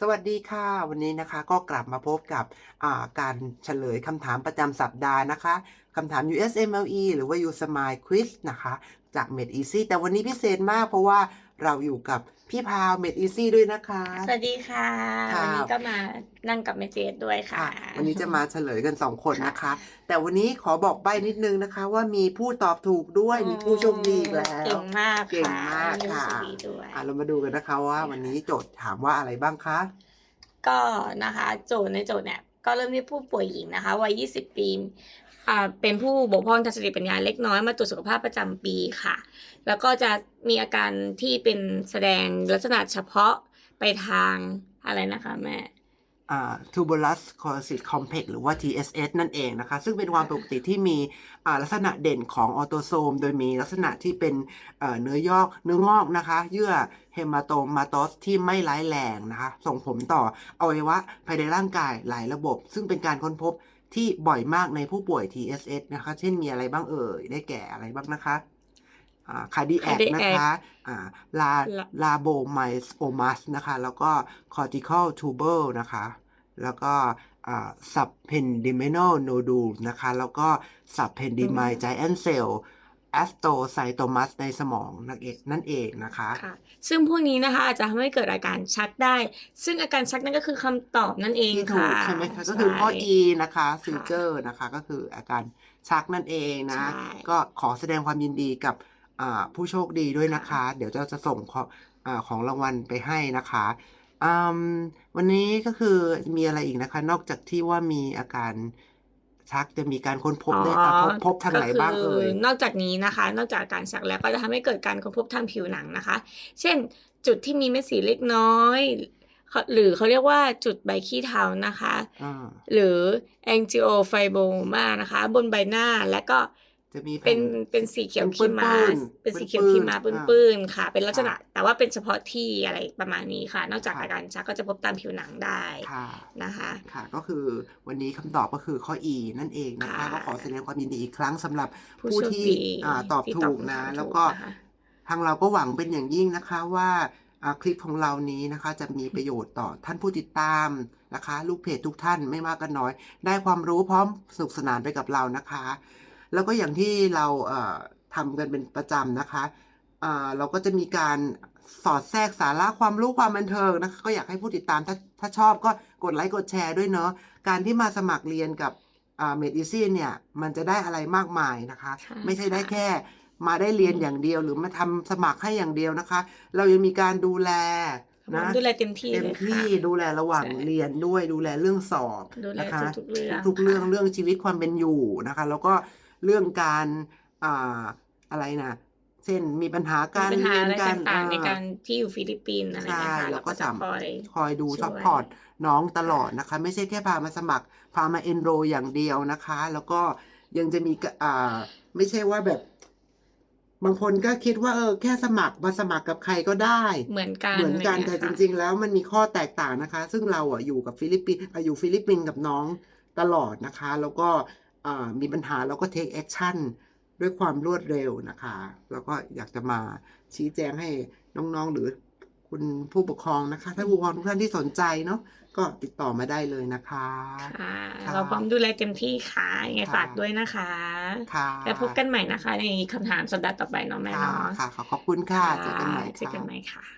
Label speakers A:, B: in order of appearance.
A: สวัสดีค่ะ วันนี้นะคะก็กลับมาพบกับาการเฉลยคำถามประจำสัปดาห์นะคะคำถาม USMLE หรือว่า U Smile Quiz นะคะ จาก Med Easy แต่วันนี้พิเศษมากเพราะว่า เราอยู่กับพี่พาว Med Easy ด้วยนะคะ
B: สวัสดีค่ะ
A: ครับ
B: วันนี้ก็มานั่งกับแม่เจดด้วยค่ะ
A: ค่ะวันนี้จะมาเฉลยกัน2คน
B: ค่ะ
A: นะคะ แต่วันนี้ขอบอกใบ้นิดนึงนะคะ ว่ามีผู้ตอบถูกด้วยมีผู้โชคดีอีกแล้ว
B: เก่งมาก
A: เก่ง
B: ค่ะ
A: มาก
B: มี
A: ค่ะ
B: ผู้โชดีด้วย
A: อะเรามาดูกันนะคะว่าวันนี้โจทย์ถามว่าอะไรบ้างคะ
B: ก็นะคะ โจทย์ในโจทย์เนี่ย ก็เริ่มที่ผู้ป่วยหญิงนะคะวัย 20 ปีอ่า เป็นผู้บกพร่องทางสติปัญญาเล็กน้อยมาตรวจสุขภาพประจำปีค่ะ แล้วก็จะมีอาการที่เป็นแสดงลักษณะเฉพาะไปทางอะไรนะคะแม่
A: อ่า tuberous sclerosis complex หรือว่า TSS นั่นเองนะคะ ซึ่งเป็นความปกติที่มีอ่าลักษณะเด่นของออโตโซม โดยมีลักษณะที่เป็นเอ่อเนื้อยอกเนื้องอกนะคะ เยื่อเฮมาโตมาโตสที่ไม่ร้ายแรงนะคะ ส่งผลต่ออวัยวะภายในร่างกายหลายระบบ ซึ่งเป็นการค้นพบ ที่บ่อยมากในผู้ป่วย TSS นะคะ เช่นมีอะไรบ้างเอ่ย ได้แก่อะไรบ้างนะคะอ่าคาร์ดิแอ
B: cardiac
A: นะคะอ่าลา
B: ละ
A: ลาโบไมโอมัสนะคะ แล้วก็คอร์ติคอลทูเบอร์นะคะ แล้วก็สับเพนดิเมโนโนดูนะคะ แล้วก็สับเพนดิมายไจแอนเซล แอสโตไซโตมัสในสมองนั่นเองนั่นเองนะคะ
B: ค่ะซึ่งพวกนี้นะคะอาจจะทำให้เกิดอาการชักได้ ซึ่งอาการชักนั่นก็คือคำตอบนั่นเอง
A: ที่ถูก
B: ค่ะ
A: ใช่ไหมคะก็คือข้อ
B: ใช่
A: E นะคะซีเจอร์นะคะก็คืออาการชักนั่นเองนะ
B: ใช่
A: ก็ขอแสดงความยินดีกับอ่าผู้โชคดีด้วยนะคะ เดี๋ยวเราจะส่งของอาของรางวัลไปให้นะคะอืมวันนี้ก็คือมีอะไรอีกนะคะ นอกจากที่ว่ามีอาการ ชักจะมีการค้นพบได้อะพบพบทางไหนบ้างเอ่ย
B: ก็คืนอกจากนี้นะคะ นอกจากการสักแล้วก็จะทำให้เกิดการค้นพบทางผิวหนังนะคะ เช่น จุดที่มีเม็ดสีเล็กน้อยเขาหรือเขาเรียกว่าจุดใบขี้เท้านะคะ
A: อ่า
B: หรือ angiofibroma นะคะ บนใบหน้าและก็
A: จะมี
B: เป็น
A: แผ่
B: เป็นสีเขียว
A: เป็น
B: ขี้ม้า
A: ปื้นๆ
B: เป็นสีเขียว
A: ปื้นๆ
B: ขี้ม้า
A: อ่า
B: ปื้นๆค่ะ เป็นลักษณะ
A: ค่ะ
B: แต่ว่าเป็นเฉพาะที่อะไรประมาณนี้ค่ะ นอกจาก
A: ค่ะ
B: อาการชักก็จะพบตามผิวหนังได้
A: ค่ะ
B: นะคะ
A: ค่ะ ก็คือวันนี้คำตอบก็คือข้อ E นั่นเองนะคะ
B: ค่ะ
A: ก็ขอแสดงความยินดีอีกครั้งสำหรับ
B: ผู้
A: ผู้
B: โชค
A: ที่
B: ดี
A: อ่าตอบ
B: ที่
A: ถูกนะ
B: คำถาม
A: แล้ว
B: ถู
A: ก็
B: นะคะ
A: ทางเราก็หวังเป็นอย่างยิ่งนะคะว่าอ่าคลิปของเรานี้นะคะจะมีประโยชน์ต่อท่านผู้ติดตามนะคะ ลูกเพจทุกท่านไม่มากก็น้อย ได้ความรู้พร้อมสนุกสนานไปกับเรานะคะ แล้วก็อย่างที่เราเอ่อทำกันเป็นประจำนะคะอ่าเราก็จะมีการสอดแทรกสาระความรู้ความบันเทิงนะคะก็อยากให้ผู้ติดตามถ้าถ้าชอบก็กดไลค์กดแชร์ด้วยเนาะการที่มาสมัครเรียนกับอ่าเมดิซีเนี่ย มันจะได้อะไรมากมายนะคะ
B: ใช่
A: ไม่ใช่ได้
B: ค่ะ
A: แค่มาได้เรียนอย่างเดียวหรือมาทำสมัครให้อย่างเดียวนะคะ เรายังมีการดูแล
B: ผม
A: นะ
B: ดูแลเต็มที่
A: เต็ม
B: เลยค่ะ
A: ที่ดูแลระหว่าง
B: ใช่
A: เรียนด้วยดูแลเรื่องสอบ
B: ดูแล
A: นะคะ
B: ทุกๆเรื่อง
A: ทุกๆเรื่อง
B: ค่ะ
A: เรื่องชีวิตความเป็นอยู่นะคะ แล้วก็ เรื่องการอ่าอะไรนะเช่นมีปัญหาการ
B: มีปัญหา
A: เรียน
B: อะไร
A: การ
B: ต่างๆ ใน
A: อ่
B: การที่อยู่ฟิลิปปินส์อะไร
A: ใช่
B: นะคะ
A: แล้
B: เรา
A: วก็
B: ก็จะ
A: สาม
B: คอย
A: คอยดู
B: ช่วย
A: ซัพพอร์ตน้องตลอดนะคะ ไม่ใช่แค่พามาสมัคร พามาเอนโรอย่างเดียวนะคะ แล้วก็ยังจะมีกะอ่าไม่ใช่ว่าแบบ บางคนก็คิดว่าเออแค่สมัครมาสมัครกับใครก็ได้
B: เหมือนกัน
A: เหมือนกัน
B: อะไร
A: แต่
B: เงี้ย
A: จริง ๆ แล้วมันมีข้อแตกต่างนะคะ ซึ่งเราอะอยู่กับฟิลิปปินส์อะอยู่ฟิลิปปินส์กับน้องตลอดนะคะ แล้วก็อ่า มีปัญหาเราก็เทคแอคชั่นด้วยความรวดเร็วนะคะ แล้วก็อยากจะมาชี้แจงให้น้องๆ หรือคุณผู้ปกครองนะคะ ถ้าผู้ปกครองทุกท่านที่สนใจเนาะก็ติดต่อมาได้เลยนะคะ
B: ค่ะ
A: ค่ะ
B: เราพร้อมดูแลเต็มที่ค่ะยังไง
A: ค่ะ
B: ฝากด้วยนะคะ
A: ค่ะ
B: แล้วพบกันใหม่นะคะ ในคำถามสัปดาห์ต่อไปเนาะแม่
A: ค่ะ
B: เนาะ
A: ค่ะขอขอบคุณค่ะเจอกันใหม่
B: เจอกัน
A: ค่ะ
B: ใหม่ค่ะ